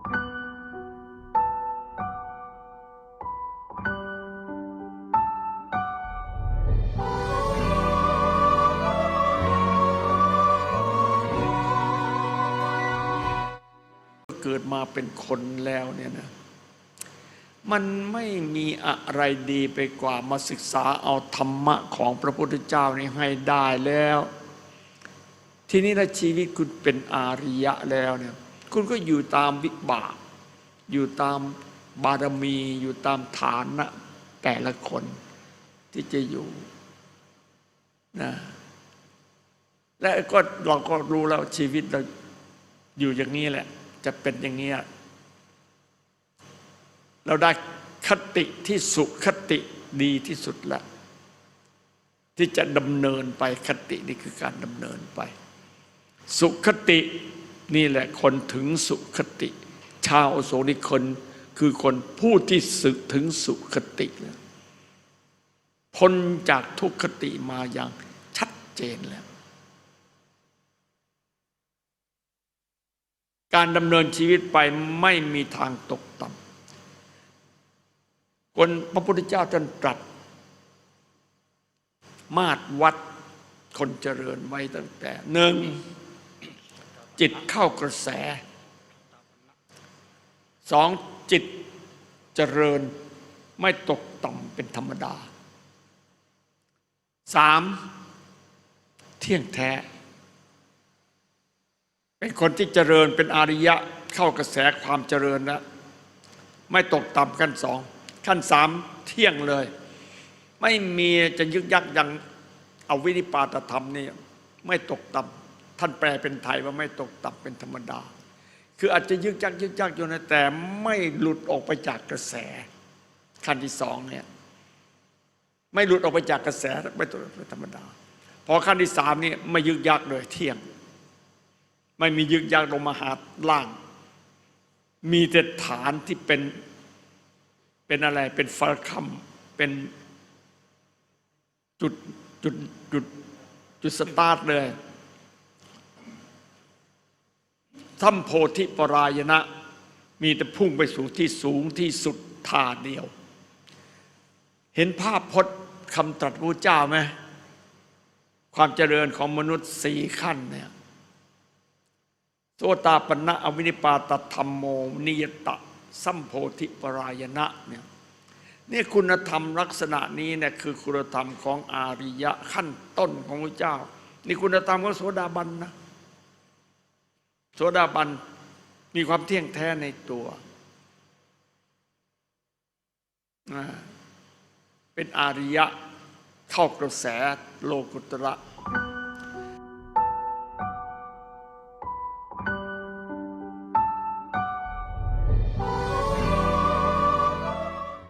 เกิดมาเป็นคนแล้วเนี่ยนะมันไม่มีอะไรดีไปกว่ามาศึกษาเอาธรรมะของพระพุทธเจ้านี่ให้ได้แล้ว ทีนี้ถ้าชีวิตคุณเป็นอาริยะแล้วเนี่ย คุณก็อยู่ตามวิบาก อยู่ตามบารมี อยู่ตามฐานะแต่ละคนที่จะอยู่นะและก็เราก็รู้แล้วชีวิตเราอยู่อย่างนี้แหละ จะเป็นอย่างนี้เราได้คติที่สุขติดีที่สุดแล้วที่จะดำเนินไปคตินี่คือการดำเนินไป สุขติ นี่แหละคนถึงสุขติ ชาวโสนิคนคือคนผู้ที่สึกถึงสุขติแล้วพ้นจากทุกขติมาอย่างชัดเจนแล้ว การดำเนินชีวิตไปไม่มีทางตกต่ำคนพระพุทธเจ้าท่านตรัส มาตรวัดคนเจริญไว้ตั้งแต่หนึ่ง จิตเข้ากระแสสองจิตเจริญไม่ตกต่ำเป็นธรรมดาสามเที่ยงแท้ เป็นคนที่เจริญเป็นอริยะเข้ากระแสความเจริญแล้วไม่ตกต่ำขั้นสองขั้นสามเที่ยงเลย ไม่มีจะยึกยักยังเอาวินิปาตธรรมนี่ไม่ตกต่ำ ท่านแปลเป็นไทยว่าไม่ตกต่ำเป็นธรรมดา คืออาจจะยึกยักยึกยักอยู่นะแต่ไม่หลุดออกไปจากกระแสขั้นที่สองเนี่ยไม่หลุดออกไปจากกระแสไม่ตกเป็นธรรมดา พอขั้นที่สามนี่ไม่ยึกยักเลยเที่ยง ไม่มียึกยักลงมาหาล่าง มีแต่ฐานที่เป็นเป็นอะไรเป็นฟัลคัมเป็นจุดจุดจุดจุดสตาร์ทเลย ถ้ำโพธิปรายณะ มีแต่พุ่งไปสู่ที่สูงที่สุดท่าเดียว เห็นภาพพจน์คำตรัสพระเจ้าไหมความเจริญของมนุษย์สี่ขั้นเนี่ยโสตาปณะอวินิปาตธรรมโมนิยตะ สัมโพธิปรายณะเนี่ยนี่คุณธรรมลักษณะนี้เนี่ยคือคุณธรรมของอาริยะขั้นต้นของพระเจ้า นี่คุณธรรมของโสดาบันนะ สดาบันมีความเที่ยงแท้ในตัว เป็นอาริยะเข้ากระแสโลกุตระ